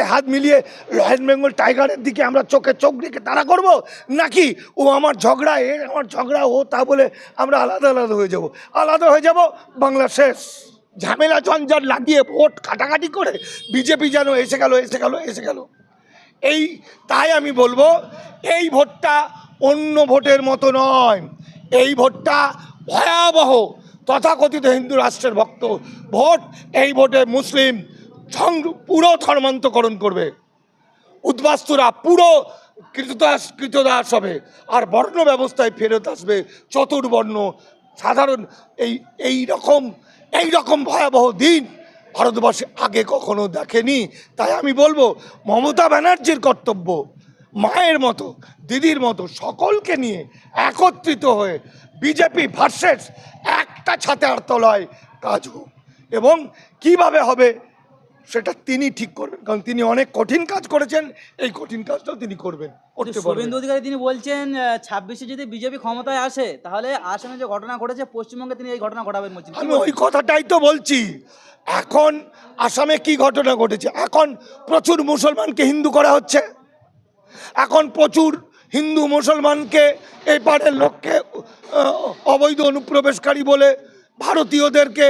হাতে হাত মিলিয়ে রয়্যাল বেঙ্গল টাইগারের দিকে আমরা চোখে চোখ রেখে তাড়া করব? নাকি ও আমার ঝগড়া, এ আমার ঝগড়া, ও তা বলে আমরা আলাদা আলাদা হয়ে যাব? আলাদা হয়ে যাব বাংলা শেষ। ঝামেলা ঝঞ্ঝাট লাগিয়ে ভোট কাটাকাটি করে বিজেপি যেন এসে গেল এসে গেল এসে গেল। এই, তাই আমি বলব, এই ভোটটা অন্য ভোটের মতো নয়। এই ভোটটা ভয়াবহ, তথাকথিত হিন্দু রাষ্ট্রের ভক্ত ভোট। এই ভোটে মুসলিম পুরো ধর্মান্তকরণ করবে। উদ্বাস্তুরা পুরো কৃতদাস কৃতদাস হবে। আর বর্ণ ব্যবস্থায় ফেরত আসবে চতুর্বর্ণ। সাধারণ এই এই রকম এই রকম ভয়াবহ দিন ভারতবর্ষে আগে কখনো দেখেনি। তাই আমি বলব, মমতা ব্যানার্জির কর্তব্য, মায়ের মতো, দিদির মতো সকলকে নিয়ে একত্রিত হয়ে বিজেপি ভার্সেস একটা ছাতার তলায় কাজ হোক। এবং কীভাবে হবে সেটা তিনি ঠিক করবেন। কারণ তিনি অনেক কঠিন কাজ করেছেন এই কঠিন কাজটাও তিনি করবেন করতে পারবেন। শুভেন্দু অধিকারী তিনি বলছেন ছাব্বিশে যদি বিজেপি ক্ষমতায় আসে তাহলে আসামে যে ঘটনা ঘটেছে পশ্চিমবঙ্গে তিনি এই ঘটনা ঘটাবেন বলছেন। আমি ওই কথাটাই তো বলছি। এখন আসামে কি ঘটনা ঘটেছে? এখন প্রচুর মুসলমানকে হিন্দু করা হচ্ছে। এখন প্রচুর হিন্দু মুসলমানকে এই পাড়ের লোককে অবৈধ অনুপ্রবেশকারী বলে ভারতীয়দেরকে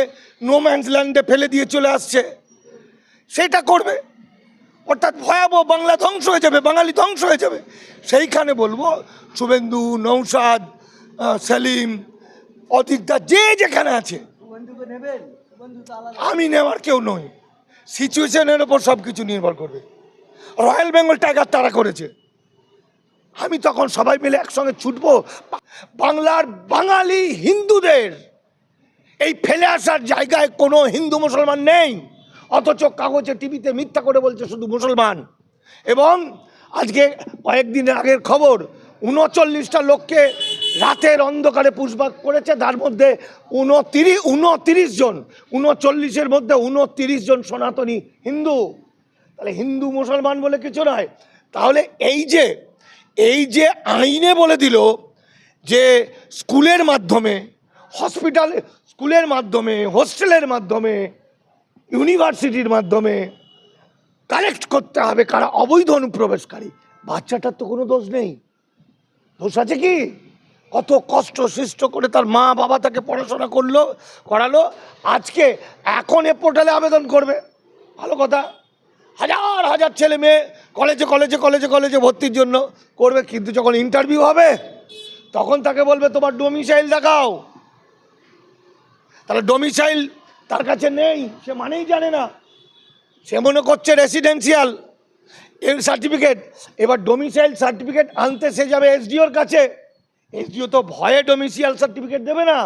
নোম্যান্স ল্যান্ডে ফেলে দিয়ে চলে আসছে। সেটা করবে। অর্থাৎ ভয়াবহ বাংলা ধ্বংস হয়ে যাবে, বাঙালি ধ্বংস হয়ে যাবে। সেইখানে বলব, শুভেন্দু নৌসাদ সেলিম অধিকদা যে যেখানে আছে, আমি নেওয়ার কেউ নই। সিচুয়েশনের ওপর সব কিছু নির্ভর করবে। রয়্যাল বেঙ্গল টাইগার তারা করেছে। আমি তখন সবাই মিলে একসঙ্গে ছুটব। বাংলার বাঙালি হিন্দুদের, এই ফেলে আসার জায়গায় কোনো হিন্দু মুসলমান নেই। অথচ কাগজে, টিভিতে মিথ্যা করে বলছে শুধু মুসলমান। এবং আজকে কয়েকদিনের আগের খবর, উনচল্লিশটা লোককে রাতের অন্ধকারে পুষবাক করেছে, তার মধ্যে উনতিরিশ উনতিরিশ জন, উনচল্লিশের মধ্যে উনতিরিশ জন সনাতনী হিন্দু। তাহলে হিন্দু মুসলমান বলে কিছু নয়। তাহলে এই যে এই যে আইনে বলে দিল যে স্কুলের মাধ্যমে, হসপিটাল, স্কুলের মাধ্যমে, হোস্টেলের মাধ্যমে ইউনিভার্সিটির মাধ্যমে কালেক্ট করতে হবে কারা অবৈধ অনুপ্রবেশকারী। বাচ্চাটার তো কোনো দোষ নেই। দোষ আছে কি? কত কষ্ট সৃষ্ট করে তার মা বাবা তাকে পড়াশোনা করল, করালো, আজকে এখন এ পোর্টালে আবেদন করবে। ভালো কথা। হাজার হাজার ছেলে মেয়ে কলেজে কলেজে কলেজে কলেজে ভর্তির জন্য করবে, কিন্তু যখন ইন্টারভিউ হবে, তখন তাকে বলবে, তোমার ডোমিসাইল দেখাও। তাহলে ডোমিসাইল তার কাছে নেই, সে মানেই জানে না। সে মনে করছে রেসিডেন্সিয়াল এর সার্টিফিকেট এবার ডোমিসাইল সার্টিফিকেট আনতে সে যাবে এসডিওর কাছে। এসডিও তো ভয়ে ডোমিসিয়াল সার্টিফিকেট দেবে না।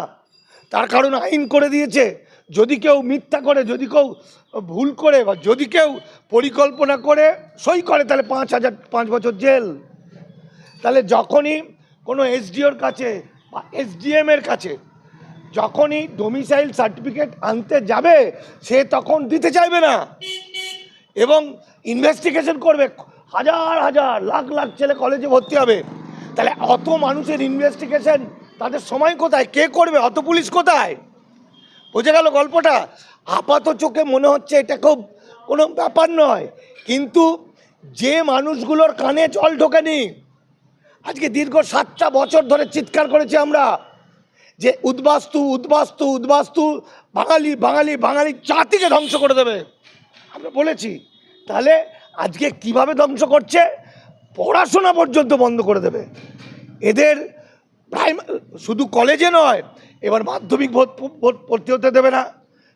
তার কারণ আইন করে দিয়েছে। যদি কেউ মিথ্যা করে, যদি কেউ ভুল করে বা যদি কেউ পরিকল্পনা করে, সই করে, তাহলে পাঁচ হাজার, পাঁচ বছর জেল। তাহলে যখনই কোনো এসডিওর কাছে বা এসডিএম এর কাছে যখনই ডোমিসাইল সার্টিফিকেট আনতে যাবে, সে তখন দিতে চাইবে না। এবং ইনভেস্টিগেশন করবে। হাজার হাজার, লাখ লাখ ছেলে কলেজে ভর্তি হবে। তাহলে অত মানুষের ইনভেস্টিগেশন তাদের সময় কোথায়? কে করবে? অত পুলিশ কোথায়? বোঝা গেল গল্পটা? আপাত চোখে মনে হচ্ছে এটা খুব কোনো ব্যাপার নয়। কিন্তু যে মানুষগুলোর কানে জল ঢোকেনি, আজকে দীর্ঘ সাতটা বছর ধরে চিৎকার করেছি আমরা। যে উদ্বাস্তু উদ্বাস্তু উদ্বাস্তু বাঙালি বাঙালি বাঙালি জাতিকে ধ্বংস করে দেবে। আমরা বলেছি, তাহলে আজকে কীভাবে ধ্বংস করছে? পড়াশোনা পর্যন্ত বন্ধ করে দেবে। এদের প্রাইম, শুধু কলেজে নয়, এবার মাধ্যমিক ভর্ত- হতে দেবে না,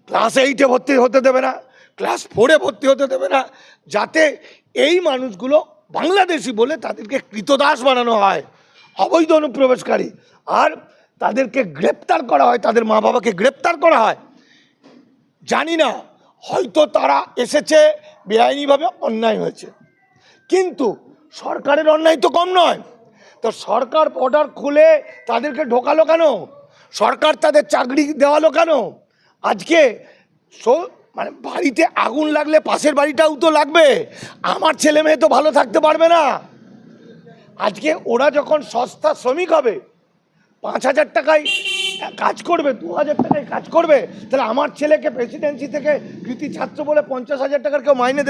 ক্লাস এইটে ভর্তি হতে দেবে না, ক্লাস ফোরে ভর্তি হতে দেবে না, যাতে এই মানুষগুলো বাংলাদেশি বলে তাদেরকে কৃতদাস বানানো হয়, অবৈধ অনুপ্রবেশকারী। আর তাদেরকে গ্রেপ্তার করা হয়, তাদের মা বাবাকে গ্রেপ্তার করা হয়। জানি না, হয়তো তারা এসেছে, বেআইনিভাবে অন্যায় হয়েছে। কিন্তু সরকারের অন্যায় তো কম নয়। তো সরকার অর্ডার খুলে তাদেরকে ঢোকালো কেন? সরকার তাদের চাকরি দেওয়ালো কেন? আজকে সো মানে বাড়িতে আগুন লাগলে পাশের বাড়িটাও তো লাগবে। আমার ছেলে মেয়ে তো ভালো থাকতে পারবে না। আজকে ওরা যখন সস্তা শ্রমিক হবে পাঁচ হাজার টাকায় কাজ করবে, দু হাজার টাকায় কাজ করবে। তাহলে আমার ছেলেকে প্রেসিডেন্সি থেকে কৃতি ছাত্র বলে পঞ্চাশ হাজার টাকার কেউ মাইনে